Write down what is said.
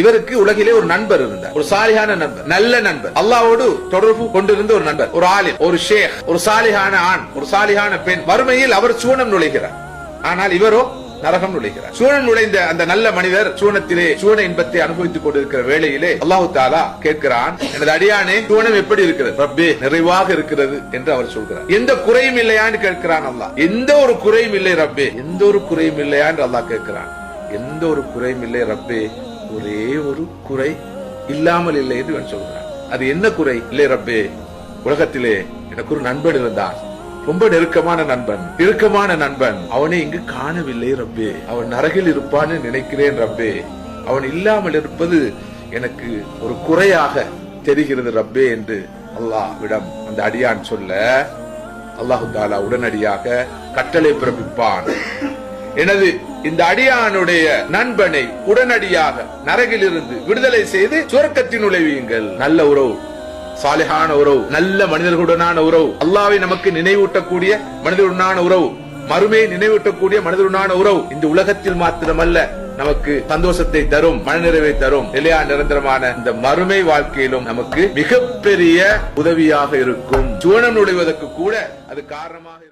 இவருக்கு உலகிலே ஒரு நண்பர் இருந்தார். ஒரு சாலிகான நண்பர். நல்ல நண்பர். அல்லாவோடு தொடர்பு கொண்டிருந்த ஒரு நண்பர். ஒரு ஆலிம் ஒரு ஷேக் ஒரு சாலிகான ஆண் ஒரு சாலிகான பெண். வறுமையில் அவர் சூனம் நுழைகிறார். ஆனால் இவரோ நரகம் நுழைகிறார். சூழன் நுழைந்த அந்த நல்ல மனிதர் சூனத்திலே சூன இன்பத்தை அனுபவித்துக் கொண்டிருக்கிற வேளையிலே அல்லாஹு தாலா கேட்கிறான் எனது அடியானே சூனம் எப்படி இருக்கிறது? ரப்பே நிறைவாக இருக்கிறது என்று அவர் சொல்கிறார். எந்த குறையும் இல்லையான்னு கேட்கிறான் அல்லாஹ். எந்த ஒரு குறையும் இல்லை ரப்பே. எந்த ஒரு குறையும் இல்லையான்னு அல்லாஹ் கேட்கிறான். எந்த ஒரு குறையும் இல்லை ரப்பே. ஒரே ஒரு குறை இல்லாமல் இல்லை என்று இவன் சொல்கிறான். அது என்ன குறை? இல்லை ரப்பே உலகத்திலே எனக்கு ஒரு நண்பன் இருந்தான். ரொம்ப நெருக்கமான நண்பன் இறுக்கமான நண்பன். அவனை இங்கு காணவில்லை ரப்பே. அவன் நரகில் இருப்பான்னு நினைக்கிறேன் ரப்பே. அவன் இல்லாமல் இருப்பது எனக்கு ஒரு குறையாக தெரிகிறது ரப்பே என்று அல்லாஹ்விடம் அந்த அடியான் சொல்ல அல்லாஹு தாலா உடனடியாக கட்டளை பிறப்பிப்பான். எனது இந்த அடியானுடைய நண்பனை உடனடியாக நரகிலிருந்து விடுதலை செய்து சுரக்கத்தின் நுழைவியுங்கள் நல்ல உறவு. சாலிகான உறவு. நல்ல மனிதர்களுடனான உறவு. அல்லாவை நமக்கு நினைவூட்டக்கூடிய மனிதருடனான உறவு. மறுமையை நினைவூட்டக்கூடிய மனிதருடனான உறவு. இந்த உலகத்தில் மாத்திரமல்ல நமக்கு சந்தோஷத்தை தரும் மனநிறைவை தரும் நிலையா நிரந்தரமான இந்த மறுமை வாழ்க்கையிலும் நமக்கு மிகப்பெரிய உதவியாக இருக்கும். சுவனம் நுழைவதற்கு கூட அது காரணமாக இருக்கும்.